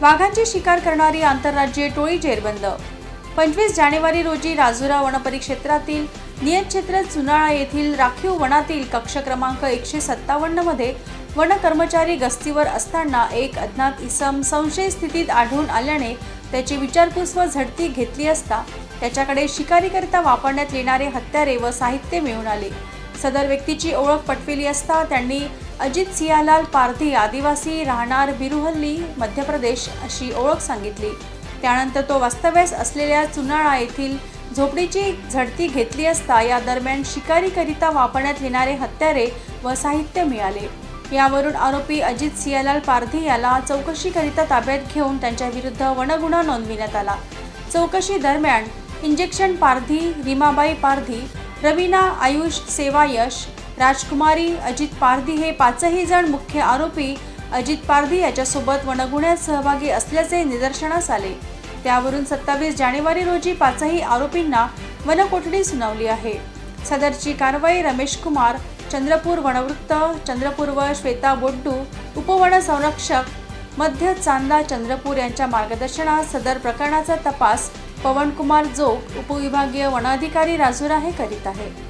वाघांची शिकार करणारी आंतरराज्यीय टोळी जेरबंद पंचवीस जानेवारी रोजी राजुरा वनपरिक्षेत्रातील नियतक्षेत्र चुनाळा येथील राखीव वनातील कक्ष क्रमांक एकशे सत्तावन्नमध्ये वन कर्मचारी गस्तीवर असताना एक अज्ञात इसम संशय स्थितीत आढळून आल्याने त्याची विचारपूस व झडती घेतली असता त्याच्याकडे शिकारीकरिता वापरण्यात येणारे हत्यारे व साहित्य मिळून आले. सदर व्यक्तीची ओळख पटविली असता त्यांनी अजित सियालाल पारधी आदिवासी राहणार बिरुहल्ली मध्य प्रदेश अशी ओळख सांगितली. त्यानंतर तो वास्तव्यास असलेल्या चुनाळा येथील झोपडीची झडती घेतली असता या दरम्यान शिकारीकरिता वापरण्यात येणारे हत्यारे व साहित्य मिळाले. यावरून आरोपी अजित सियालाल पारधी याला चौकशीकरिता ताब्यात घेऊन त्यांच्या विरुद्ध वनगुन्हा नोंदविण्यात आला. चौकशी दरम्यान इंजेक्शन पारधी रीमाबाई पारधी रवीना आयुष सेवायश राजकुमारी अजित पारधी हे पाचही जण मुख्य आरोपी अजित पारधी याच्यासोबत वनगुन्ह्यात सहभागी असल्याचे निदर्शनास आले. त्यावरून सत्तावीस जानेवारी रोजी पाचही आरोपींना वनकोठडी सुनावली आहे. सदरची कारवाई रमेश कुमार चंद्रपूर वनवृत्त चंद्रपूर व श्वेता बोड्डू उपवन संरक्षक मध्य चांदा चंद्रपूर यांच्या मार्गदर्शनात सदर प्रकरणाचा तपास पवनकुमार जोग उपविभागीय वनाधिकारी राजुरा हे करीत आहे